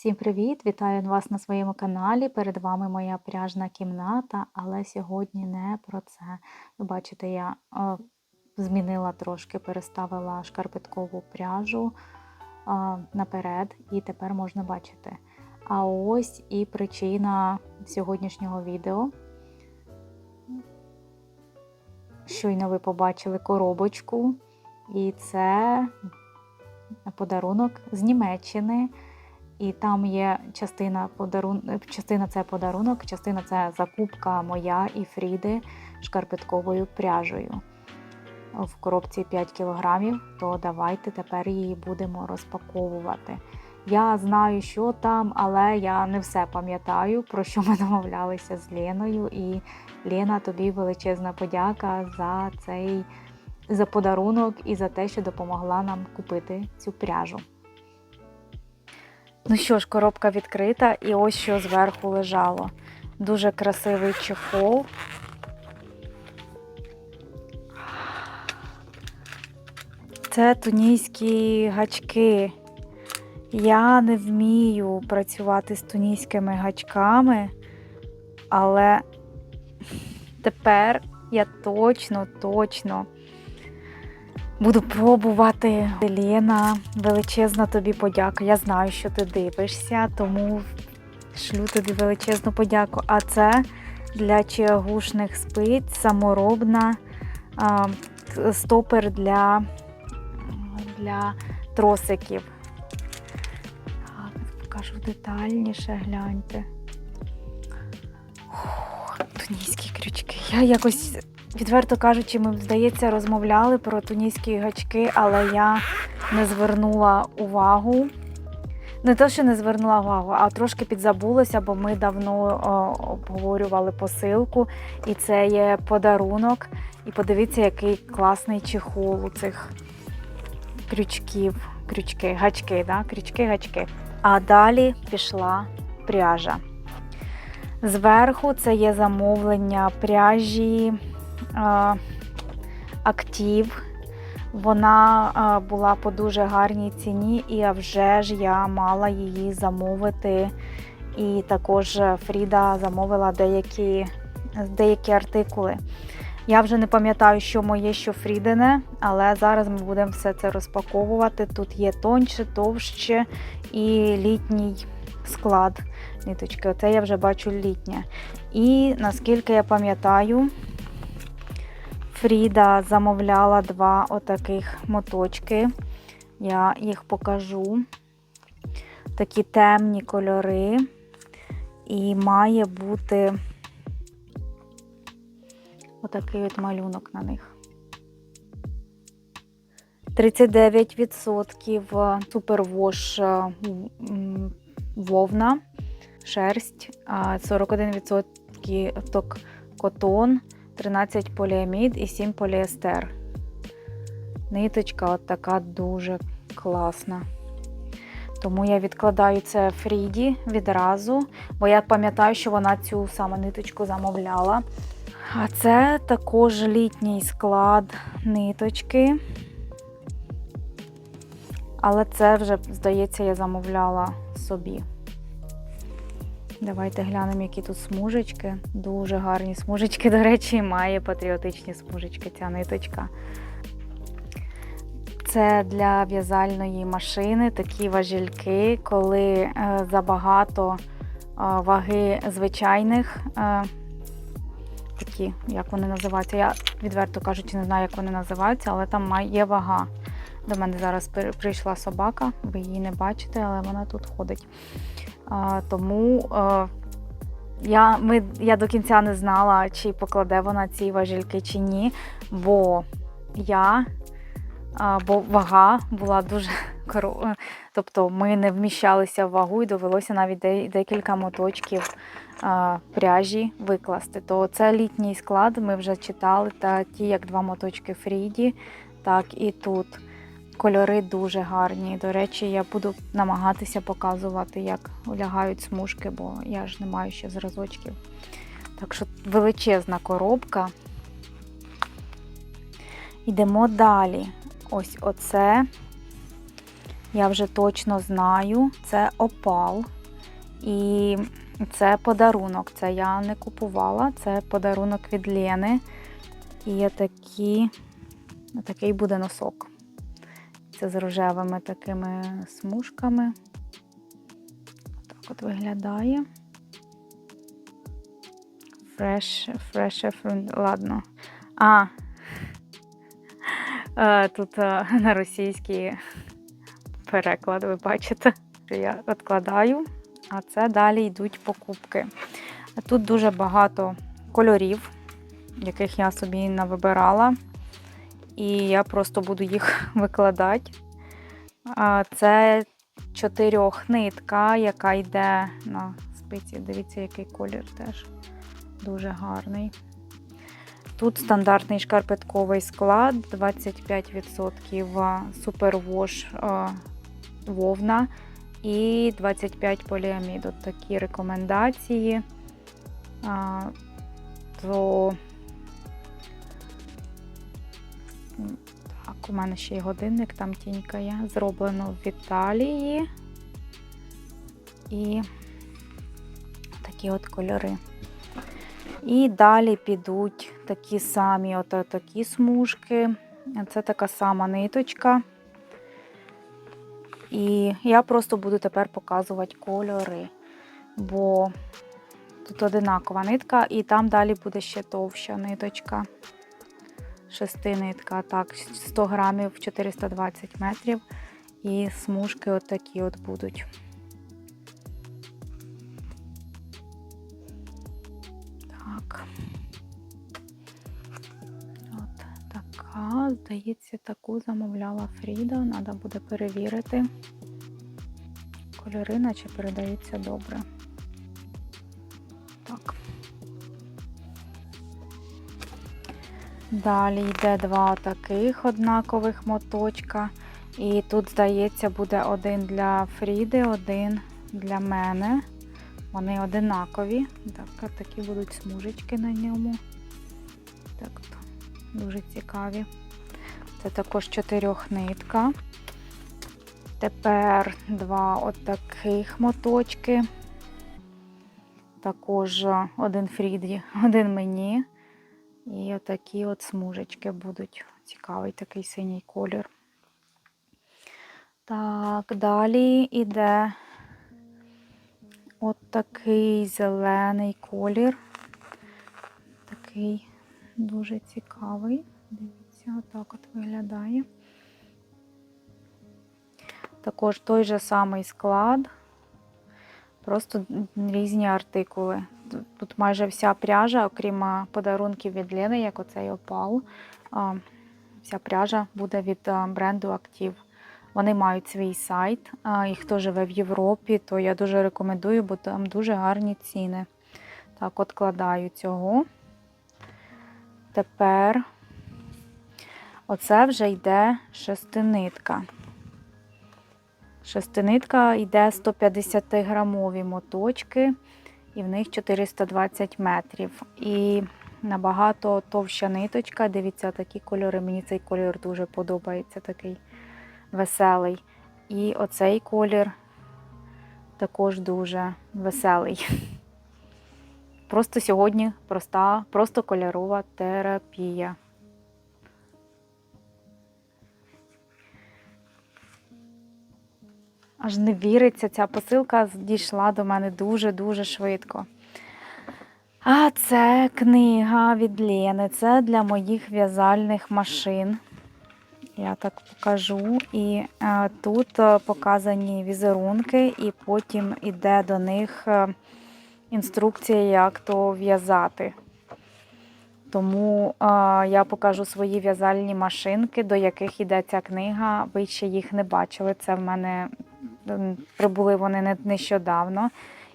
Всім привіт! Вітаю вас на своєму каналі. Перед вами моя пряжна кімната, але сьогодні не про це. Ви бачите, я е, змінила трошки, переставила шкарпеткову пряжу е, наперед, і тепер можна бачити. А ось і причина сьогоднішнього відео. Щойно ви побачили коробочку, і це подарунок з Німеччини. І там є частина подарун... частина це подарунок, частина це закупка моя і Фріди шкарпетковою пряжею. В коробці 5 кілограмів, то давайте тепер її будемо розпаковувати. Я знаю, що там, але я не все пам'ятаю, про що ми домовлялися з Леною. І Лена, тобі величезна подяка за цей за подарунок і за те, що допомогла нам купити цю пряжу. Ну що ж, коробка відкрита, і ось що зверху лежало. Дуже красивий чехол. Це тунійські гачки. Я не вмію працювати з тунійськими гачками, але тепер я точно, точно Буду пробувати. Лена, величезна тобі подяка. Я знаю, що ти дивишся, тому шлю тобі величезну подяку. А це для чиагушних спиць, саморобна а, стопер для для тросиків. Покажу детальніше, гляньте. Ох, тунійські крючки. Я якось Відверто кажучи, ми, здається, розмовляли про тунійські гачки, але я не звернула увагу. Не те, що не звернула увагу, а трошки підзабулася, бо ми давно о, обговорювали посилку, і це є подарунок. І подивіться, який класний чехол у цих крючків, крючки, гачки, да? крючки, гачки. А далі пішла пряжа. Зверху це є замовлення пряжі актив. Вона була по дуже гарній ціні, і вже ж я мала її замовити. І також Фріда замовила деякі деякі артикули. Я вже не пам'ятаю, що моє, що Фрідине, але зараз ми будемо все це розпаковувати. Тут є тоньше, товще і літній склад ниточки. Оце я вже бачу літнє. І наскільки я пам'ятаю, Фріда замовляла два отаких моточки. Я їх покажу. Такі темні кольори. І має бути отакий от малюнок на них. 39% супервош вовна, шерсть, 41% котон. 13 поліамід і 7 поліестер. Ниточка от така дуже класна. Тому я відкладаю це Фріді відразу, бо я пам'ятаю, що вона цю саме ниточку замовляла. А це також літній склад ниточки. Але це вже, здається, я замовляла собі. Давайте глянемо, які тут смужечки. Дуже гарні смужечки, до речі, має патріотичні смужечки ця ниточка. Це для в'язальної машини такі важільки, коли е, забагато е, ваги звичайних, е, такі, як вони називаються. Я, відверто кажучи, не знаю, як вони називаються, але там є вага. До мене зараз прийшла собака, ви її не бачите, але вона тут ходить. Тому я ми, я до кінця не знала, чи покладе вона ці важільки чи ні, бо я, бо вага була дуже коротка. Тобто ми не вміщалися в вагу і довелося навіть декілька моточків пряжі викласти. То це літній склад, ми вже читали, та ті, як два моточки Фріді, так і тут. Кольори дуже гарні. До речі, я буду намагатися показувати, як лягають смужки, бо я ж не маю ще зразочків. Так що величезна коробка. Йдемо далі. Ось оце Я вже точно знаю, це опал. І це подарунок. Це я не купувала, це подарунок від Лени. І такі, такий буде носок. Це з рожевими такими смужками. Так от виглядає. Fresh, fresh, ладно. А, Е, тут е, на російський переклад, ви бачите, я відкладаю, а це далі йдуть покупки. Тут дуже багато кольорів, яких я собі навибирала, і я просто буду їх викладати. Це чотирьох нитка, яка йде на спиці. Дивіться, який колір теж дуже гарний. Тут стандартний шкарпетковий склад, 25% супервош вовна і 25 поліамід. От такі рекомендації. То так, у мене ще й годинник, там тінькає. Зроблено в Італії. І такі от кольори. І далі підуть такі самі от такі смужки. Це така сама ниточка. І я просто буду тепер показувати кольори, бо тут одинакова нитка, і там далі буде ще товща ниточка. Шести нитка, так, 100 грамів 420 метрів. І смужки от такі от будуть. Так. От така, здається, таку замовляла Фріда. Треба буде перевірити. Кольори, наче передаються добре. Далі йде два таких однакових моточка. І тут, здається, буде один для Фріди, один для мене. Вони одинакові. Так, такі будуть смужечки на ньому. Так, дуже цікаві. Це також чотирьох нитка. Тепер два от моточки. Також один Фріді, один мені. І отакі от смужечки будуть. Цікавий такий синій колір. Так, далі йде От такий зелений колір. Такий дуже цікавий. Дивіться, отак от виглядає. Також той же самий склад, просто різні артикули. Тут майже вся пряжа, окрім подарунків від Лени, як оцей опал. Вся пряжа буде від бренду Active. Вони мають свій сайт. І хто живе в Європі, то я дуже рекомендую, бо там дуже гарні ціни. Так, откладаю цього. Тепер оце вже йде шестинитка. Шестинитка йде 150 грамові моточки, і в них 420 метрів. І набагато товща ниточка. Дивіться, такі кольори. Мені цей кольор дуже подобається такий веселий. І оцей колір також дуже веселий. Просто сьогодні проста, просто кольорова терапія. Аж не віриться, ця посилка дійшла до мене дуже-дуже швидко. А це книга від Лени. Це для моїх в'язальних машин. Я так покажу. І е, тут е, показані візерунки, і потім іде до них е, інструкція, як то в'язати. Тому е, я покажу свої в'язальні машинки, до яких йде ця книга. Ви ще їх не бачили. Це в мене прибули вони нещодавно.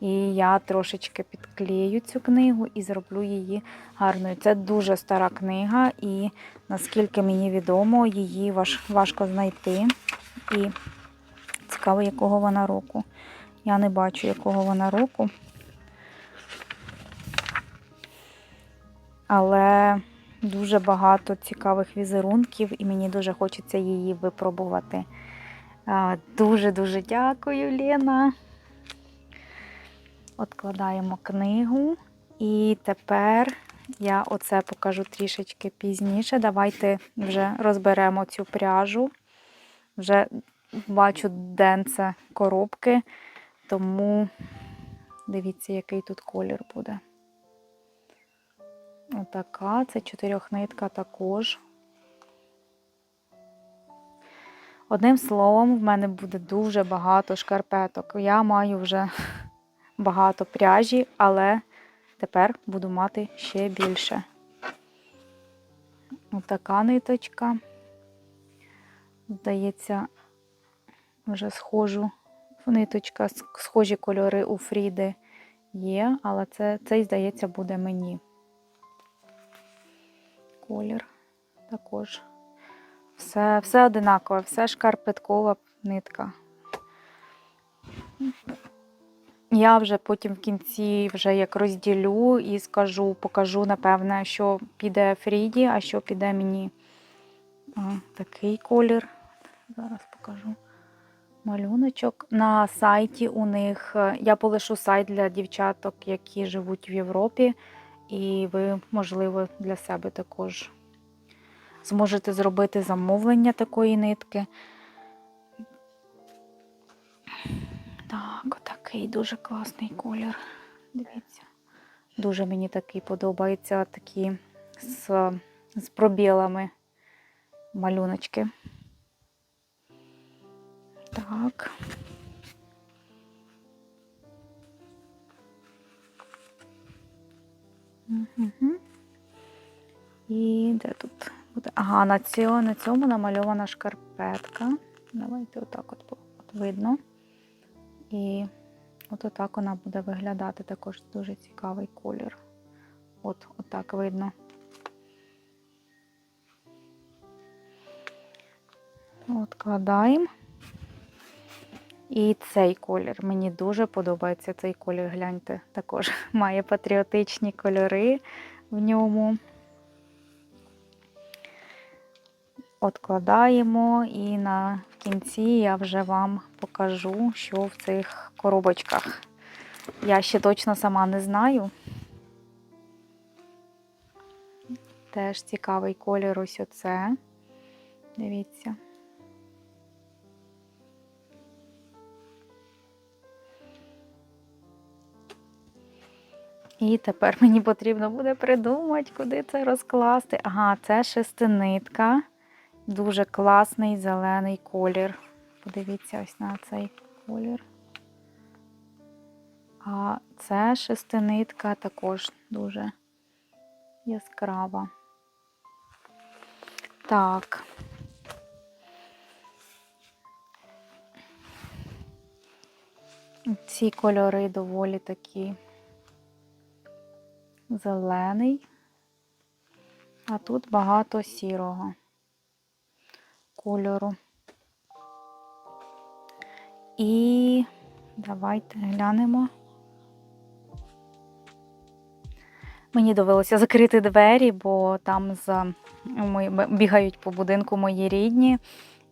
І я трошечки підклею цю книгу і зроблю її гарною. Це дуже стара книга, і наскільки мені відомо, її важко знайти. І цікаво, якого вона року. Я не бачу, якого вона року. Але дуже багато цікавих візерунків, і мені дуже хочеться її випробувати. Дуже-дуже дякую, Лена. Откладаємо книгу. І тепер я оце покажу трішечки пізніше. Давайте вже розберемо цю пряжу. Вже бачу денце коробки, тому дивіться, який тут колір буде. Отака, це чотирьохнитка також. Одним словом, в мене буде дуже багато шкарпеток. Я маю вже багато пряжі, але тепер буду мати ще більше. Отака ниточка. Здається, вже схожу ниточка, схожі кольори у Фріди є, але це, цей, здається, буде мені. Колір також. Все, все одинакове, все шкарпеткова нитка. Я вже потім в кінці вже як розділю і скажу, покажу, напевне, що піде Фріді, а що піде мені. А, такий колір. Зараз покажу малюночок. На сайті у них я полишу сайт для дівчаток, які живуть в Європі, і ви, можливо, для себе також зможете зробити замовлення такої нитки. Так, отакий дуже класний колір. Дивіться. Дуже мені такий подобається такі з, з пробілами малюночки. Так. Угу. І де тут буде? Ага, на цьому, на цьому намальована шкарпетка. Давайте отак от, от видно. І от отак вона буде виглядати. Також дуже цікавий колір. От, отак видно. Откладаємо. І цей колір. Мені дуже подобається цей колір. Гляньте, також має патріотичні кольори в ньому. Откладаємо і на кінці я вже вам покажу, що в цих коробочках. Я ще точно сама не знаю. Теж цікавий колір ось оце. Дивіться. І тепер мені потрібно буде придумати, куди це розкласти. Ага, це шестинитка. Дуже класний зелений колір. Подивіться ось на цей колір. А це шестинитка також дуже яскрава. Так. Ці кольори доволі такі зелений, а тут багато сірого кольору. І давайте глянемо. Мені довелося закрити двері, бо там за... бігають по будинку мої рідні.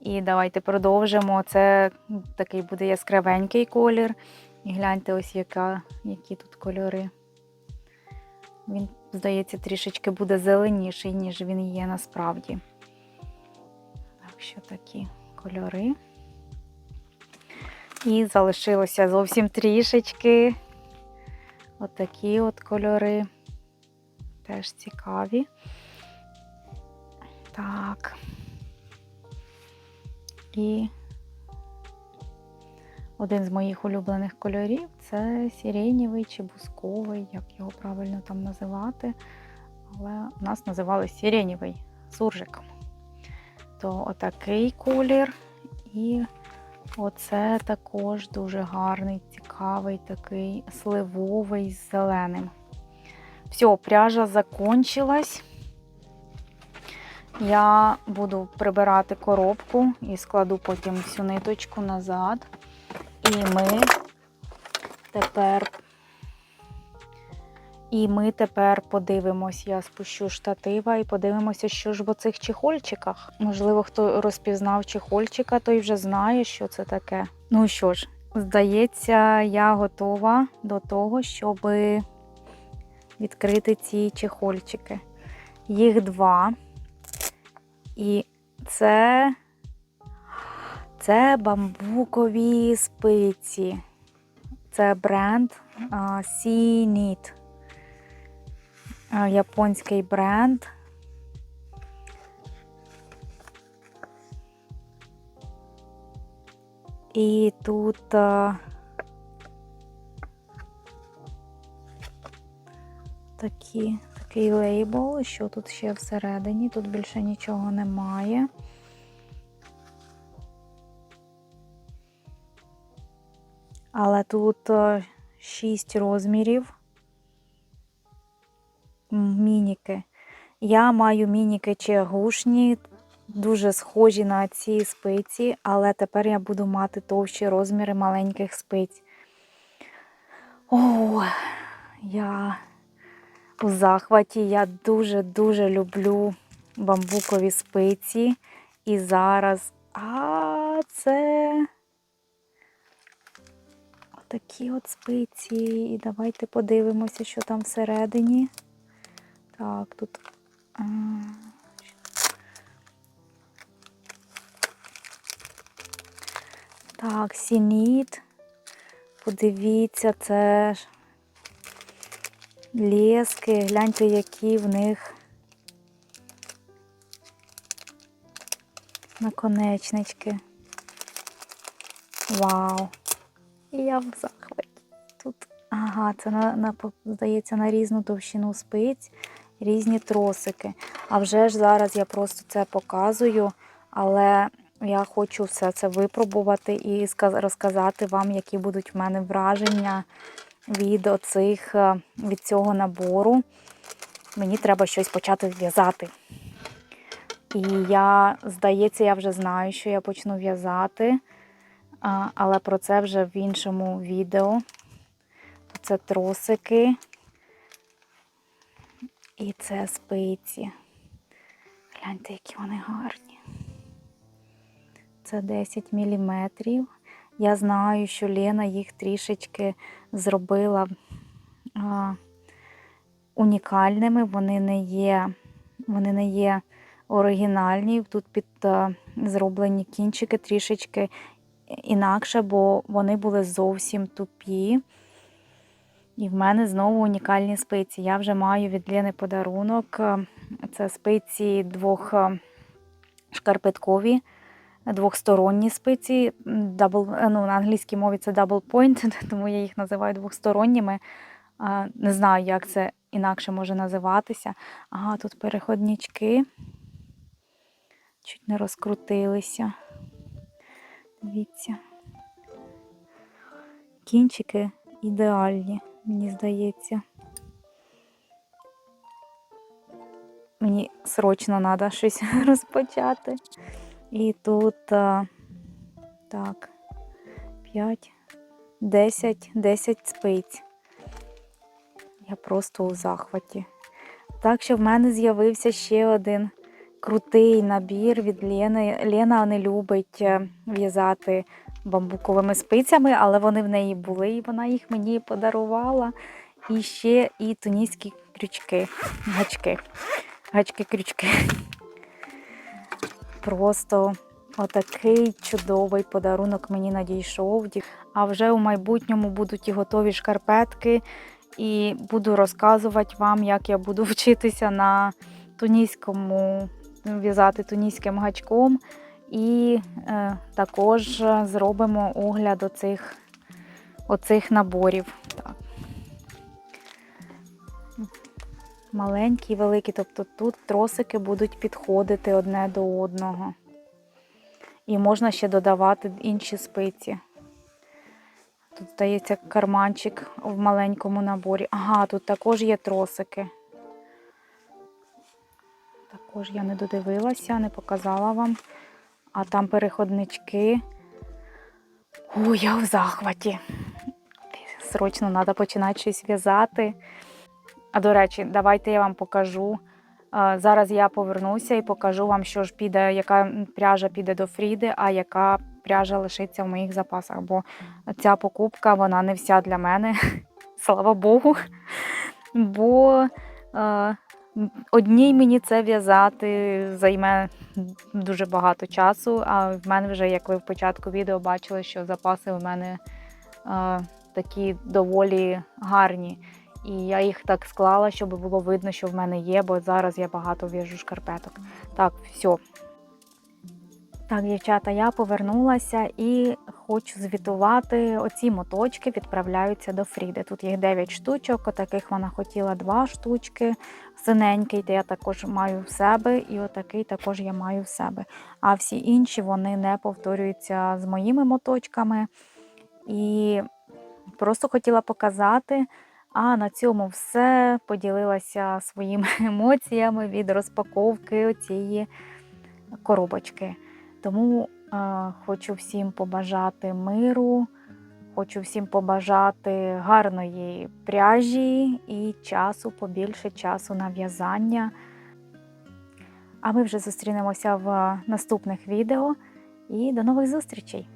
І давайте продовжимо. Це такий буде яскравенький колір. І гляньте, ось яка, які тут кольори. Він, здається, трішечки буде зеленіший, ніж він є насправді. Так що такі кольори. І залишилося зовсім трішечки. Отакі от кольори. Теж цікаві. Так. І один з моїх улюблених кольорів це сиренєвий чи бусковий, як його правильно там називати. Але у нас називали сиренєвий суржик. То отакий колір. І оце також дуже гарний, цікавий, такий сливовий з зеленим. Все, пряжа закончилась. Я буду прибирати коробку і складу потім всю ниточку назад. І ми тепер І ми тепер подивимось, я спущу штатива і подивимося, що ж в оцих чехольчиках. Можливо, хто розпізнав чехольчика, той вже знає, що це таке. Ну що ж, здається, я готова до того, щоб відкрити ці чехольчики. Їх два. І це, це бамбукові спиці. Це бренд Sea Knit. Японський бренд. І тут а, такі, такий лейбл, що тут ще всередині, тут більше нічого немає. Але тут е, 6 розмірів мініки. Я маю мініки чегушні, дуже схожі на ці спиці, але тепер я буду мати товщі розміри маленьких спиць. О, я у захваті. Я дуже-дуже люблю бамбукові спиці. І зараз. А, це отакі от спиці. І давайте подивимося, що там всередині. Так, тут. Так, сініт. Подивіться, це ж лески. Гляньте, які в них наконечнички. Вау! І я в захваті. Тут, ага, це на, на, здається, на різну товщину спиць, різні тросики. А вже ж зараз я просто це показую, але я хочу все це випробувати і розказати вам, які будуть в мене враження від оцих, е, від цього набору. Мені треба щось почати в'язати. І я, здається, я вже знаю, що я почну в'язати, але про це вже в іншому відео. Це тросики і це спиці. Гляньте, які вони гарні. Це 10 мм. Я знаю, що Лена їх трішечки зробила а, унікальними. Вони не є, вони не є оригінальні. Тут під а, зроблені кінчики трішечки інакше, бо вони були зовсім тупі. І в мене знову унікальні спиці. Я вже маю від Лени подарунок. Це спиці двох шкарпеткові двохсторонні спиці. Дабл, ну, на англійській мові це double point, тому я їх називаю двохсторонніми. Не знаю, як це інакше може називатися. Ага, тут переходнички. Чуть не розкрутилися. Дивіться. Кінчики ідеальні, мені здається. Мені срочно треба щось розпочати. І тут так, 5, 10, 10 спиць. Я просто у захваті. Так що в мене з'явився ще один крутий набір від Лени. Лена не любить е, в'язати бамбуковими спицями, але вони в неї були, і вона їх мені подарувала. І ще і туніські крючки, гачки. Гачки-крючки. Просто отакий чудовий подарунок мені надійшов. А вже у майбутньому будуть і готові шкарпетки, і буду розказувати вам, як я буду вчитися на туніському в'язати туніським гачком. І е, також зробимо огляд оцих, оцих наборів. Так. Маленькі і великі, тобто тут тросики будуть підходити одне до одного. І можна ще додавати інші спиці. Тут, здається, карманчик в маленькому наборі. Ага, тут також є тросики. Також я не додивилася, не показала вам. А там переходнички. О, я в захваті. Срочно треба починати щось в'язати. А до речі, давайте я вам покажу. Зараз я повернуся і покажу вам, що ж піде, яка пряжа піде до Фріди, а яка пряжа лишиться в моїх запасах. Бо ця покупка вона не вся для мене. Слава Богу. Бо одній мені це в'язати займе дуже багато часу. А в мене вже, як ви в початку відео бачили, що запаси у мене е, такі доволі гарні. І я їх так склала, щоб було видно, що в мене є, бо зараз я багато в'яжу шкарпеток. Так, все. Так, дівчата, я повернулася і хочу звітувати. Оці моточки відправляються до Фріди. Тут їх 9 штучок, отаких вона хотіла 2 штучки. Синенький, то я також маю в себе, і отакий також я маю в себе. А всі інші вони не повторюються з моїми моточками. І просто хотіла показати. А на цьому все поділилася своїми емоціями від розпаковки цієї коробочки. Тому е, хочу всім побажати миру, хочу всім побажати гарної пряжі і часу, побільше часу на в'язання. А ми вже зустрінемося в наступних відео і до нових зустрічей!